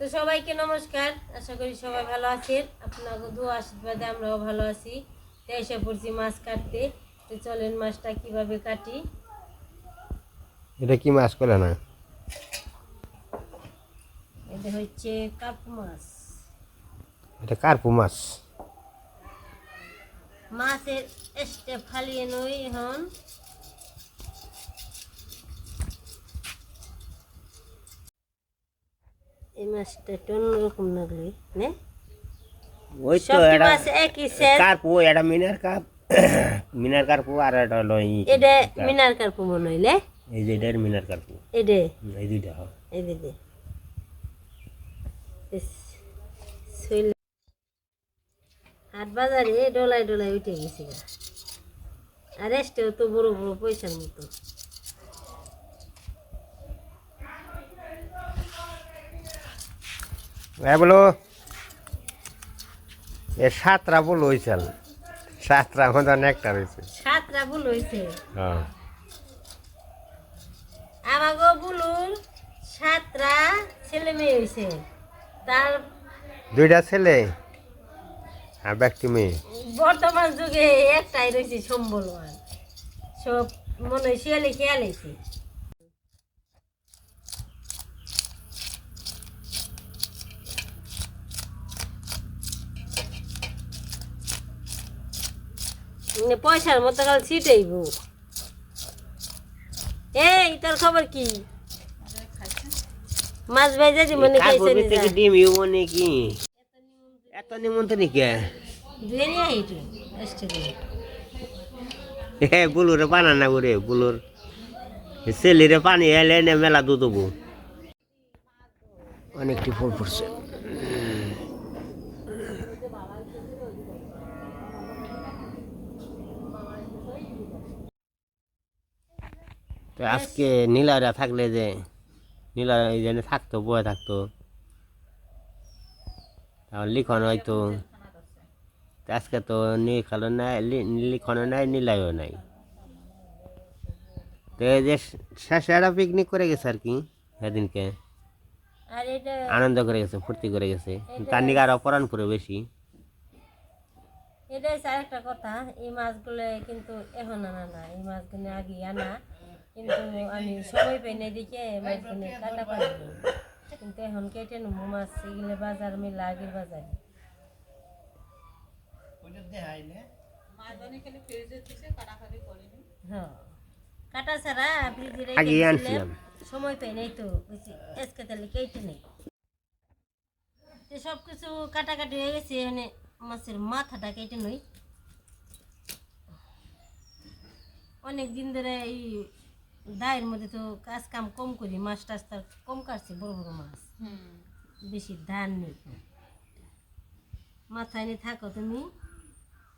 তো সবাইকে নমস্কার। আশা করি সবাই ভালো আছেন। আপনাকে দু আশীর্বাদে আমরাও ভালো আছি। তো এসে পড়ছি মাছ কাটতে। তো চলেন মাছটা কীভাবে কাটি? এটা কি মাছ করে না? এটা হচ্ছে কাপ মাছ। এটা কার্পু মাছ। মাছের স্টেপ ফালিয়ে নই এখন। এই মাছটা একটু অন্যরকম লাগলে নে। ওই তো এটা মাছ একই সেট কার্পু এটা মিনার কাপ। মিনার কার্পু আর এটা হলো এটা মিনার কার্পু মনে হইলে এই যে এটার মিনার কার্পু এটা এই দুইটা হয়। এই শৈল। হাট বাজারে ডলায় ডলায় উঠে গেছে আর এসটেও তো বড় বড় পয়সার মতো। এ বলো। এ সাতটা বলো হয়েছিল সাতটা মধ্যে একটা রয়েছে সাতটা ভুল হয়েছে হ্যাঁ। আমাগো বুলুর সাতটা ছেলে মেয়ে হয়েছে তার দুইটা ছেলে আর ব্যক্তি মেয়ে। বর্তমান যুগে একটাই রয়েছে সম্বলবান সব মনে হয় শিয়ালে খেয়াল হয়েছে পয়সার মতো কাল ছিটাইব। এই তোর খবর কি? মাছ ভাইজা দি মনে খাইছে থেকে ডিম ইউ নাকি এত নিমন্ত্রণ কে? ধুয়ে নিয়ে আইটু আসতে করে হে বুলুরে পানা না করে বুলুর। ছেলেরে পানি এলে মেলা দুধ অনেকটি ফুল ফুটছে। তো আজকে নীলারা থাকলে যে নীলা এই জন্য থাকতো বয়ে থাকতো। তাহলে লিখন হয়তো। আজকে তো নীলখালো নাই লিখনও নাই নীলাইও নাই। তো এই যে শেষে একটা পিকনিক করে গেছে আর কি সেদিনকে। আনন্দ করে গেছে ফুর্তি করে গেছে। তার নিকে আরও পরাণ পুরো বেশি। এটাই আরেকটা কথা এই মাছগুলো কিন্তু এখন আনা না এই মাছগুলো আগে আনা। কিন্তু আমি সময় পাই না দেখে কাটা পারি কিন্তু এখন কেটে মাছ এগুলো বাজার মিলে আগের বাজারে কাটা। সময় পাই নাই তো আজকে তাহলে নেই সব কিছু কাটাকাটি হয়ে গেছে মানে মাছের মাথাটা কেটে নই অনেক দিন ধরে এই দায়ের মধ্যে তো কাজ কাম কম করি মাছ টাছ তার কম কাটছে বড় বড় মাছ। বেশি ধান নেই। মাথায় নিয়ে থাকো তুমি।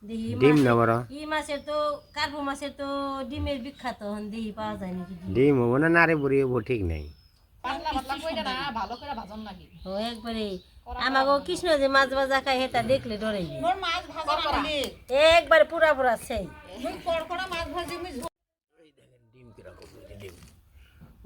দেখি ডিম না। বড় ই মাছের তো কার্পো মাছের তো ডিমের বিখ্যাত হন দেখি পাওয়া যায় নাকি ডিম। ডিম হব না নারে বুড়ি হব ঠিক নাই। ও একবারে আমাকে কৃষ্ণ যে মাছ ভাজা খায় হেটা দেখলে ডরে একবারে পুরা পুরা সেই ডিম কীরকম ডিম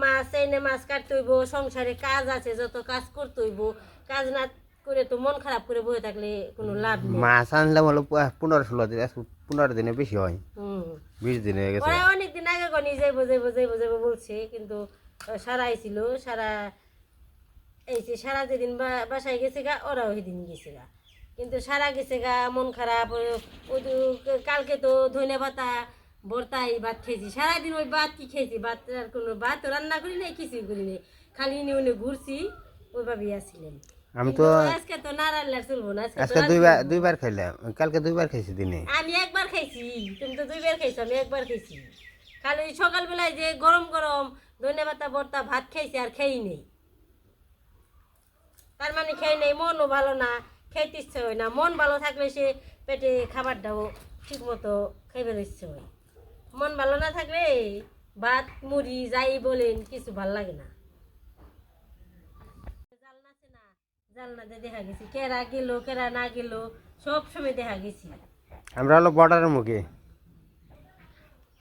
মাছ এনে মাছ কাটতে হইব সংসারে কাজ আছে যত কাজ করতে হইব কাজ না করে তো মন খারাপ করে বসে থাকলে কোনো লাভ নেই। মাছ আনলে বলো পনেরো ষোলো দিন পনেরো দিনে বেশি হয়। বিশ দিন হয়ে গেছে। ওরা অনেকদিন আগে গনি যাইবো যাইবো যাইবো যাইবো বলছে কিন্তু সারা আইছিল সারা এইছে সারা যেদিন বাসায় গেছে গা ওরাও সেদিন গেছে গা। কিন্তু সারা গেছে গা মন খারাপ ও- ওই কালকে তো ধনে পাতা ভর্তাই ভাত খেয়েছি। সারাদিন ওই ভাত কি খেয়েছি? ভাত আর কোনো ভাত রান্না করি নাই কিছুই করি নাই। খালি নিয়ে উনি ঘুরছি ওইভাবেই আসছিলেন আমি তো আজকে তো না রান্না চলবো না আজকে দুইবার দুইবার খাইলাম। কালকে দুইবার খাইছি দিনে। আমি একবার খাইছি তুমি তো দুইবার খাইছো আমি একবার খাইছি। খালি সকালবেলায় যে গরম গরম ধনে পাতা ভর্তা ভাত খাইছি আর খেই নেই। তার মানে খেয়ে নেই মনও ভালো না খেতে ইচ্ছে হয় না। মন ভালো থাকলে সে পেটে খাবারটাও ঠিক মতো খাইবার ইচ্ছে হয়। মন ভালো না থাকলে ভাত মুড়ি যাই বলেন কিছু ভালো লাগে না। জালনা জালনাতে দেখা গেছি। কেরা গেল কেরা না গেল সব সময় দেখা গেছি। আমরা হলো বর্ডারের মুখে।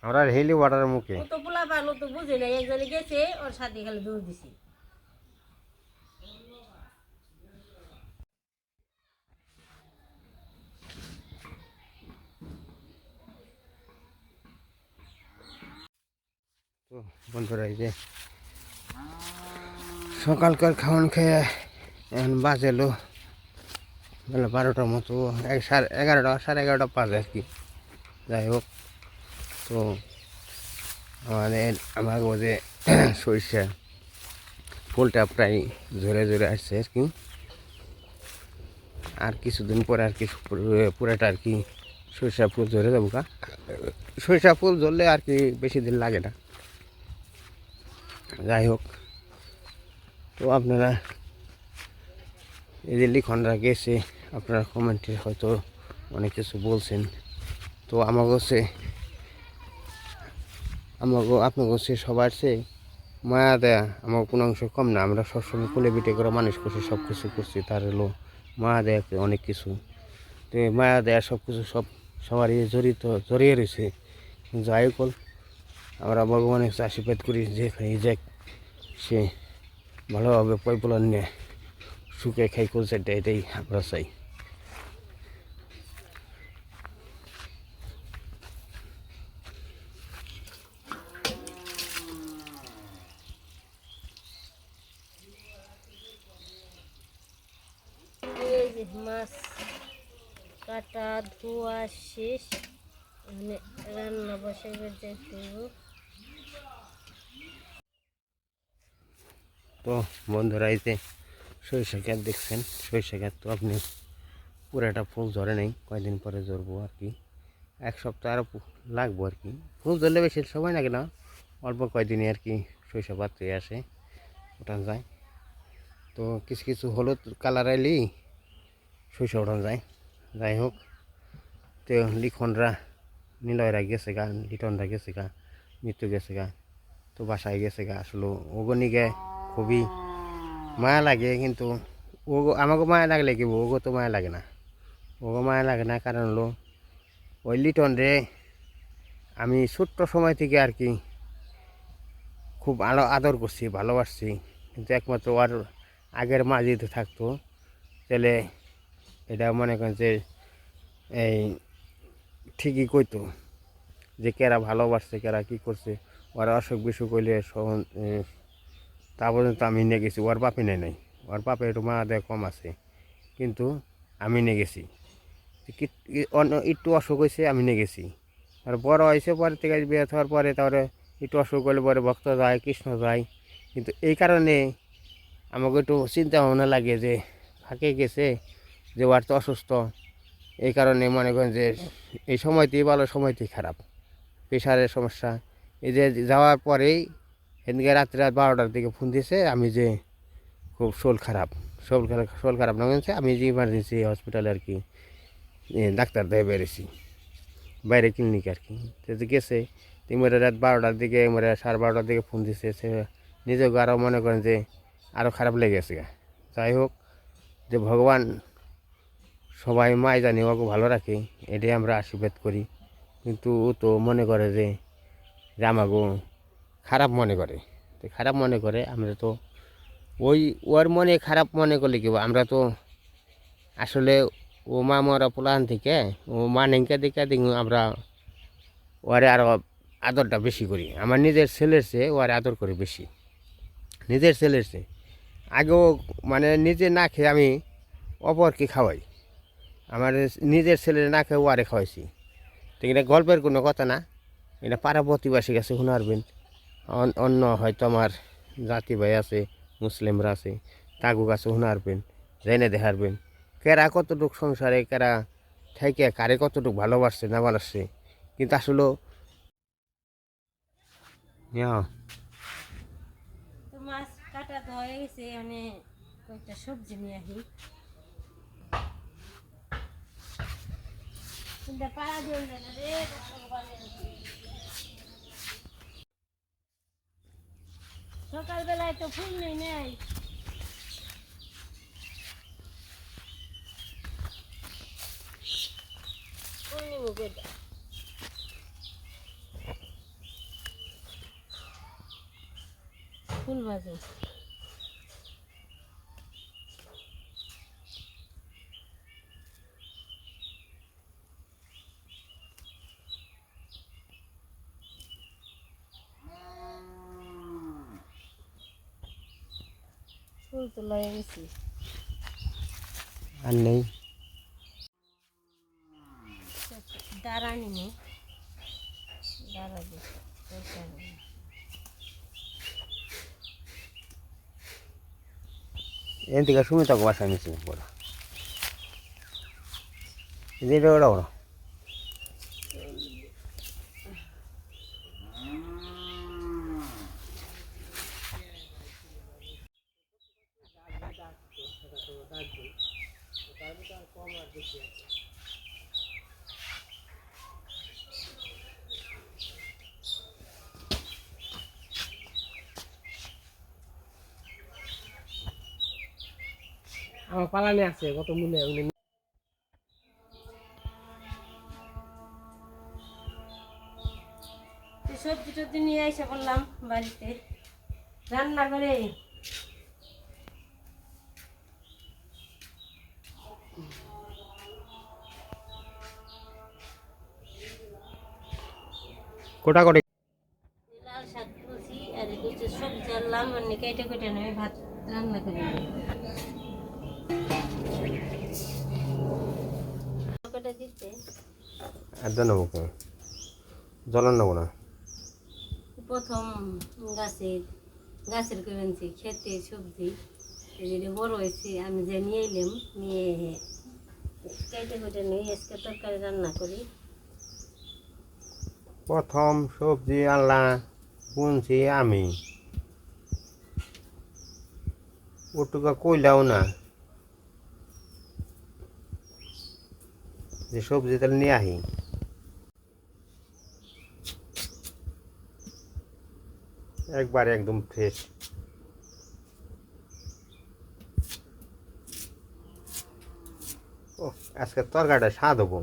আমরা হেলি বর্ডারের মুখে। তো পোলা পান তো বুঝে নাই একজনে গেছে ওর সাথে খালি দৌড় দিছি তো বন্ধুরা, এই যে সকালকার খাওয়ান খেয়ে এখন বাজেলো বেলা বারোটার মতো, এক সাড়ে এগারোটা সাড়ে এগারোটা বাজে আর কি। যাই হোক, তো আমাদের আমার যে সরিষা ফুলটা প্রায় ঝরে ঝরে আসছে আর কি। আর কিছুদিন পরে আর কি পুরো- পুরাটা আর কি সরিষা ফুল ঝরে যাব কা সরিষা ফুল ঝরলে আর কি বেশি দিন লাগে না। যাই হোক, তো আপনারা যে লিখনরা গেছে আপনারা কমেন্টে হয়তো অনেক কিছু বলছেন। তো আমার কাছে আমাকে আপনার কাছে সবার চেয়ে মায়া দেয়া আমার কোনো অংশ কম না। আমরা সবসময় কুলে পিঠে করে মানুষ করছি সব কিছু করছি, তার হলো মায়া দেয়া অনেক কিছু। তো মায়া দেয়া সব কিছু সব সবারই জড়িত, জড়িয়ে রয়েছে। যাই হোক আমরা ভগবানের কাছে আশীর্বাদ করি যেখানে যাক সে ভালোভাবে পয়পলন নিয়ে সুখে খাই করছে এটাই আমরা চাই মাছ কাটা, ধোয়া শেষ মানে রান্না বসাইবার যাইতে হইব। তো বন্ধুরা, এই যে সরিষা ক্ষেত দেখছেন, সরিষা ক্ষেত তো আপনি পুরাটা ফুল ধরে নেই, কয়দিন পরে ধরবো আর কি। এক সপ্তাহ আরও লাগবো আর কি। ফুল ধরলে বেশি সময় লাগে না, অল্প কয়দিনই আর কি সরিষা পাত্রে আসে, ওঠান যায়। তো কিছু কিছু হলুদ কালার আইলি সরিষা ওঠান যায়। যাই হোক, তো লিখনরা নিলয়রা গেছে গা, লিটনরা গেছে গা, মৃত্যু গেছে গা, তো বাসায় গেছে গা, আসলে ওগনিকে খুবই মায়া লাগে, কিন্তু ও আমাকে মায়া লাগলে কি ওগো তো মায়া লাগে না। ওগো মায়া লাগে না, কারণ হলো ওই লিটন রে, আমি ছোট্ট সময় থেকে আর কি খুব আলো, আদর করছি, ভালোবাসছি। কিন্তু একমাত্র ওর আগের মা যদি থাকতো, তাহলে এটা মনে করেন যে এই ঠিকই কইতো যে কেরা ভালোবাসছে, কেরা কী করছে, ওরা অসুখ বিসুখ হইলে তা পর্যন্ত আমি নিয়ে গেছি, ওর বাপে নেই নাই। ওর বাপে একটু মা দেয় কম আছে, কিন্তু আমি নিয়ে গেছি। একটু অসুখ হয়েছে, আমি নিয়ে গেছি। আর বড় হয়েছে, পরে থেকে বিয়ে হওয়ার পরে তারপরে একটু অসুখ হলে পরে ভক্ত যায়, কৃষ্ণ যায়। কিন্তু এই কারণে আমাকে একটু চিন্তা ভাবনা লাগে যে, ফাঁকে গেছে, যে ওর তো অসুস্থ। এই কারণে মনে করেন যে, এই সময়তেই ভালো, সময়তেই খারাপ। প্রেশারের সমস্যা। এই যে যাওয়ার পরেই এদিকে রাত্রে রাত বারোটার দিকে ফোন দিয়েছে, আমি যে খুব শোল খারাপ শোল খারাপ শোল খারাপ না হয়েছে, আমি যে ইমার্জেন্সি হসপিটালে আর কি ডাক্তার দেখে বেরিয়েছি, বাইরে ক্লিনিক আর কি। তো গেছে তিনবারে রাত বারোটার দিকে মানে সাড়ে বারোটার দিকে ফোন দিছে সে নিজেকে আরও মনে করেন যে আরও খারাপ লেগেছে যাই হোক, যে ভগবান সবাই মাই জানি, ওকে ভালো রাখে, এটাই আমরা আশীর্বাদ করি। কিন্তু ও তো মনে করে যে আমাকে খারাপ মনে করে। তো খারাপ মনে করে, আমরা তো ওই, ওর মনে খারাপ মনে করলে কি আমরা তো আসলে ও মা মরা পোলান থেকে, ও মা নেঙ্কা দেখে দেখি আমরা ওরে আরও আদরটা বেশি করি। আমার নিজের ছেলের চেয়ে ওরে আদর করি বেশি। নিজের ছেলের চেয়ে। আগেও মানে নিজে না খেয়ে আমি অপরকে খাওয়াই। আমার নিজের ছেলের না খেয়ে ওয়ারে খাওয়াইছি। তো এটা গল্পের কোনো কথা না। এটা পাড়া প্রতিবাসী কাছে শুনারবেন অন্য হয়তো আমার জাতি ভাই আছে, মুসলিমরা আছে তাগু কাছে শুনারবেন জেনে দেখারবেন কেরা কতটুক সংসারে, কেরা থেকে কারে কতটুক ভালোবাসছে, না ভালোবাসছে, কিন্তু আসলে মানে সবজি নিয়ে আসি। সকালবেলায় তো ফুল নেই নেই ফুল নিব কোথা ফুল বাজে তো লয়ে গেছি আর নেই দাঁড়া নিব দাঁড়া দিয়ে দরকার নেই। এখান থেকে সুমিতাকে বাসা আমার পালানে আছে কত মূল্যে উনি সবজি টবজি নিয়ে এসে বললাম বাড়িতে। রান্না করে কোটা কোটি লাল শাক তুলছি আর কিছু সবজি আনলাম মানে কেটে কেটে নেবে ভাত রান্না করে। আর নেব কেন জলান নেব না? প্রথম গাছের গাছের করেছি খেতে সবজি। এদিকে বড় হয়েছে আমি যে নিয়ে এলাম নিয়ে কেটে কেটে নিয়ে আজকে তরকারি রান্না করি। প্রথম সবজি আনলা বুনছি আমি। ওটুকা কইলাও না। যে সবজি তাহলে নিয়ে আহি। একবার একদম ফ্রেশ ও আজকে তরকারিটা স্বাদ হব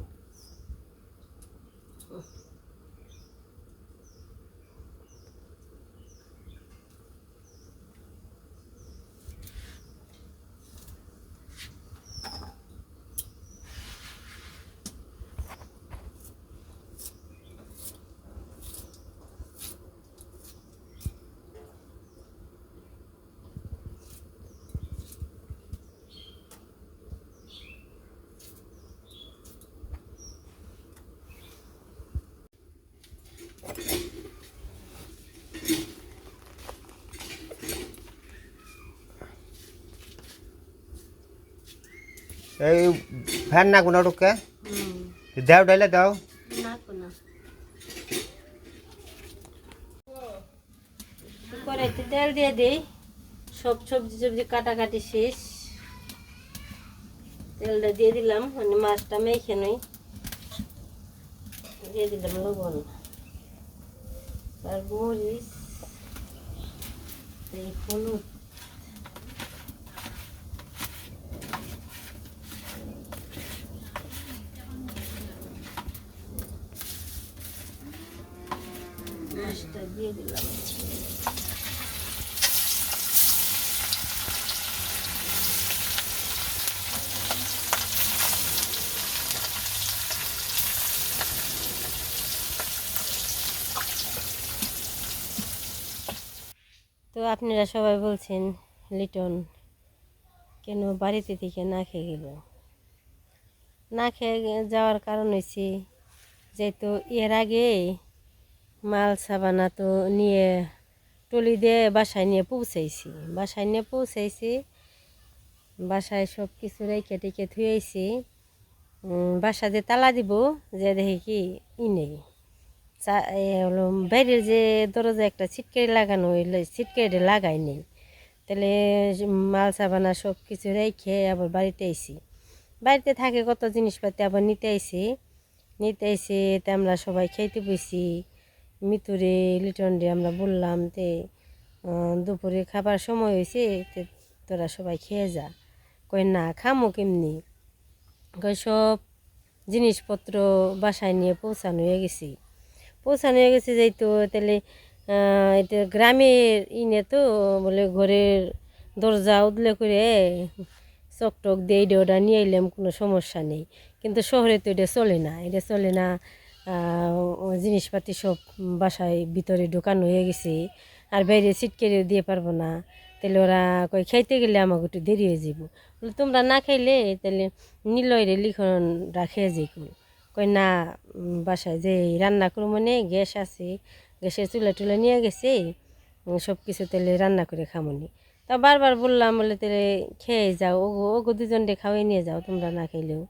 এই ফ্যান না কোনো হুম। দাও ডাইলে দাও। কড়াইতে তেল দিয়ে দিই। সব সবজি সবজি কাটাকাটি শেষ। তেলটা দিয়ে দিলাম মানে মাছটা মেখে নই। দিয়ে দিলাম লবণ আর মরিচ এই হলুদ মাছটা দিয়ে দিলাম তো আপনারা সবাই বলছেন, লিটন, কেন বাড়িতে থেকে না খেয়ে গেল? না খেয়ে যাওয়ার কারণ হয়েছে যেহেতু এর আগে মাল সাবানা তো নিয়ে টলি দিয়ে বাসায় নিয়ে পৌঁছাইছি। বাসায় নিয়ে পৌঁছাইছি, বাসায় সব কিছু রেখে টেখে থুয়েছি বাসা যে তালা দিব, যে দেখি কি ই নেই। হলো বাইরের যে দরজা একটা ছিটকারি লাগানো হইলে ছিটকারি লাগাই নেই। তাহলে মাল সাবানা সব কিছু রেখে আবার বাড়িতে আইসি। বাড়িতে থাকে কত জিনিসপাতি আবার নিতে আইসি। নিতে আইসি তে আমরা সবাই খেতে বসি মিতুরে লিটন রে আমরা বললাম তে দুপুরে খাবার সময় হয়েছে তোরা সবাই খেয়ে যা। কই না, খামো কেমনি? কই সব জিনিসপত্র বাসায় নিয়ে পৌঁছানো হয়ে গেছি। পৌঁছানো হয়ে গেছে যাইতো তাহলে এটা গ্রামের ইনে তো বলে ঘরের দরজা উদলে করে চক টক দিয়ে এটা ওটা নিয়ে এলাম, কোনো সমস্যা নেই। কিন্তু শহরে তো এটা চলে না, এটা চলে না জিনিসপাতি সব বাসায় ভিতরে ঢোকানো হয়ে গেছে, আর বাইরে সিটকেরে দিয়ে পারব না। তাহলে ওরা কই খাইতে গেলে আমাকে একটু দেরি হয়ে যাব বলে, তোমরা না খাইলে তাহলে নিলয়রে লিখন রাখে যে যাইকুল কই না বাসায় যে রান্না করব মানে গ্যাস আছে, গ্যাসের চুলা টুলা নিয়ে গেছে সব কিছু তাহলে রান্না করে খামনি তা বারবার বললাম, বলে তাহলে খেয়ে যাও, ওগো ওগো দুজনকে খাওয়াই নিয়ে যাও, তোমরা না খেলেও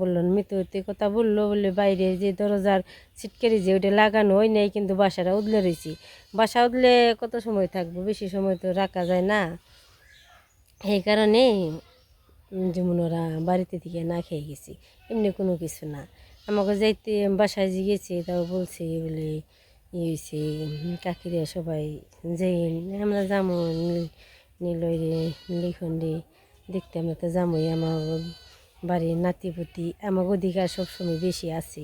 বলল মৃত্যু কথা বলল বলে বাইরে যে দরজার ছিটকারি যে ওটা লাগানো হয় নাই কিন্তু বাসাটা উদলে রয়েছি বাসা উদলে কত সময় থাকব? বেশি সময় তো রাখা যায় না। সেই কারণে যেমন ওরা বাড়িতে থেকে না খেয়ে গেছি, এমনি কোনো কিছু না। আমাকে যাইতে বাসায় গেছি তাও বলছে বলে, ই হয়েছে কাকিরা সবাই যাই, আমরা যাব নীলরে লিখন্ডে দেখতে আমরা তো যাবোই আমার বাড়ির নাতিপুতি, আমার অধিকার সবসময় বেশি আছে,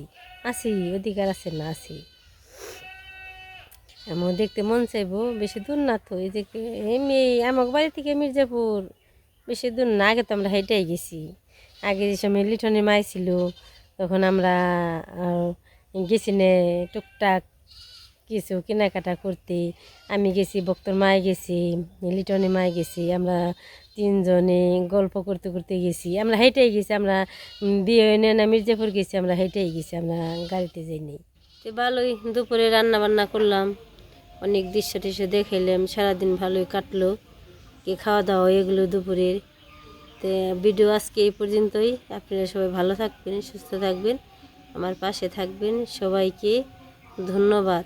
আছি, অধিকার আছে না আছি। আমার দেখতে মন চাইব, বেশি দূর না তো, এই যে এমনি আমার বাড়ি থেকে মির্জাপুর, বেশি দূর না, আগে তো আমরা হেঁটেই গেছি। আগে যে সময় লিটনের মাই ছিল তখন আমরা গেছি নে টুকটাক কিছু কেনাকাটা করতে। আমি গেছি, বক্তর মায় গেছি লিটনের মায় গেছি, আমরা তিনজনে গল্প করতে করতে গেছি। আমরা হেঁটেই গেছি, আমরা বিয়ে না মির্জাপুর গেছি, আমরা হেঁটেই গেছি, আমরা গাড়িতে যাইনি তো ভালোই, দুপুরে রান্না বান্না করলাম, অনেক দৃশ্য টিশ্য দেখাইলাম, সারাদিন ভালোই কাটলো, কি খাওয়া দাওয়া এগুলো দুপুরের। তো ভিডিও আজকে এই পর্যন্তই। আপনারা সবাই ভালো থাকবেন, সুস্থ থাকবেন, আমার পাশে থাকবেন। সবাইকে ধন্যবাদ।